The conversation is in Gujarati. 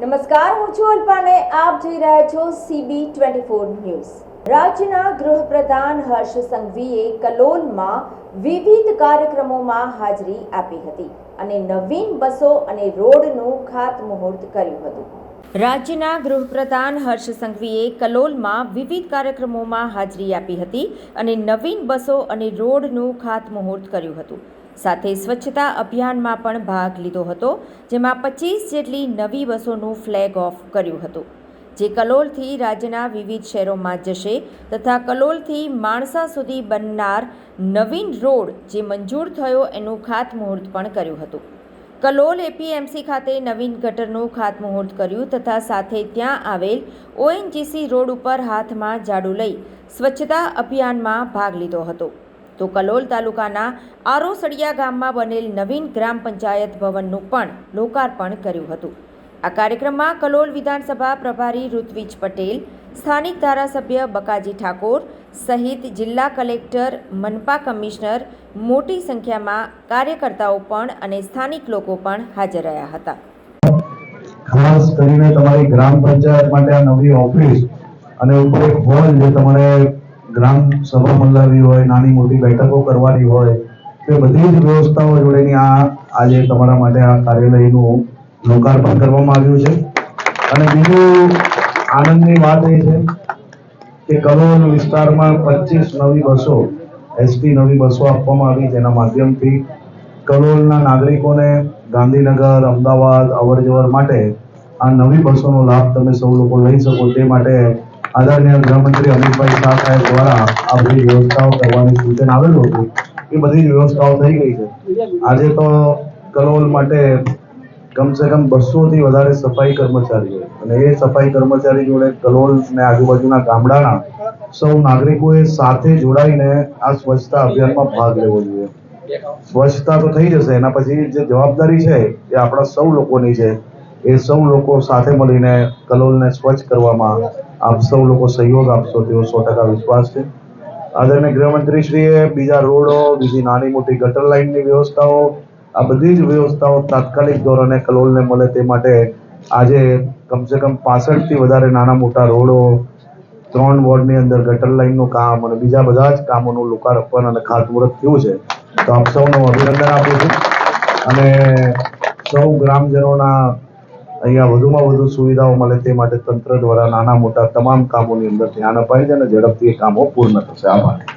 નમસ્કાર, હું છું અલ્પાને. આપ જોઈ રહ્યા છો સીબી ટ્વેન્ટી ફોર ન્યૂઝ. રાજ્યના ગૃહપ્રધાન હર્ષ સંઘવીએ કલોલમાં વિવિધ કાર્યક્રમોમાં હાજરી આપી હતી અને નવીન બસો અને રોડનું ખાતમુહૂર્ત કર્યું હતું. રાજ્યના ગૃહપ્રધાન હર્ષ સંઘવીએ કલોલમાં વિવિધ કાર્યક્રમોમાં હાજરી આપી હતી અને નવીન બસો અને રોડનું ખાતમુહૂર્ત કર્યું હતું. સાથે સ્વચ્છતા અભિયાનમાં પણ ભાગ લીધો હતો, જેમાં પચીસ જેટલી નવી બસોનું ફ્લેગ ઓફ કર્યું હતું, જે કલોલથી રાજ્યના વિવિધ શહેરોમાં જશે તથા કલોલથી માણસા સુધી બનનાર નવીન રોડ જે મંજૂર થયો એનું ખાતમુહૂર્ત પણ કર્યું હતું. કલોલ એપીએમસી ખાતે નવીન ગટરનું ખાતમુહૂર્ત કર્યું તથા સાથે ત્યાં આવેલ ઓએનજીસી રોડ ઉપર હાથમાં ઝાડુ લઈ સ્વચ્છતા અભિયાનમાં ભાગ લીધો હતો. તો કલોલ તાલુકાના આરોસડિયા ગામમાં બનેલ નવીન ગ્રામ પંચાયત ભવનનું પણ લોકાર્પણ કર્યું હતું. આ કાર્યક્રમમાં કલોલ વિધાનસભા પ્રભારી ઋત્વિજ પટેલ, સ્થાનિક ધારાસભ્ય બકાજી ઠાકોર સહિત જિલ્લા કલેક્ટર, મનપા કમિશનર, મોટી સંખ્યામાં કાર્યકર્તાઓ પણ અને સ્થાનિક લોકો પણ હાજર રહ્યા હતા. ખાસ કરીને તમારી ગ્રામ પંચાયત માટે આ નવી ઓફિસ અને ઉપર એક હોલ જે તમારે ગ્રામ સભા મંડળવી હોય, નાની મોટી બેઠકો કરવાની હોય, તે બધી જ વ્યવસ્થાઓ જોડેની આ આજે તમારા માટે આ કાર્યાલયનું લોકાર્પણ કરવામાં આવ્યું છે. અને બીજું આનંદની વાત એ છે કે કલોલ વિસ્તારમાં પચીસ નવી બસો એસટી નવી બસો આપવામાં આવી જેના માધ્યમથી કલોલના નાગરિકોને ગાંધીનગર, અમદાવાદ અવર માટે આ નવી બસોનો લાભ તમે સૌ લોકો લઈ શકો તે માટે આદરણીય ગૃહમંત્રી અમિતભાઈ શાહ સાહેબ દ્વારા આ બધી વ્યવસ્થાઓ કરવાનું સૂચન આવેલું હતું. એ બધી વ્યવસ્થાઓ થઈ ગઈ છે. આજે તો કલોલ માટે કમસે કમ બસોથી વધારે સફાઈ કર્મચારીઓ અને એ સફાઈ કર્મચારી જોડે કલોલ ને આજુબાજુના ગામડાના સૌ નાગરિકોએ સાથે જોડાઈને આ સ્વચ્છતા અભિયાનમાં ભાગ લેવો જોઈએ. સ્વચ્છતા તો થઈ જશે. એના પછી જે જવાબદારી છે એ આપણા સૌ લોકોની છે. એ સૌ લોકો સાથે મળીને કલોલને સ્વચ્છ કરવામાં આપ સૌ લોકો સહયોગ આપશો તેવો સો ટકા વિશ્વાસ છે. આદરણીય ગૃહમંત્રીશ્રીએ બીજા રોડો, બીજી નાની મોટી ગટર લાઇનની વ્યવસ્થાઓ, આ બધી જ વ્યવસ્થાઓ તાત્કાલિક ધોરણે કલોલને મળે તે માટે આજે કમસે કમ પાસઠથી વધારે નાના મોટા રોડો, ત્રણ વોર્ડની અંદર ગટર લાઇનનું કામ અને બીજા બધા જ કામોનું લોકાર્પણ અને ખાતમુહૂર્ત થયું છે. તો આપ સૌનું અભિનંદન આપું છું. અને સૌ ગ્રામજનોના અહીંયા વધુમાં વધુ સુવિધાઓ મળે તે માટે તંત્ર દ્વારા નાના મોટા તમામ કામોની અંદર ધ્યાન અપાય છે અને ઝડપથી કામો પૂર્ણ થશે. આભાર.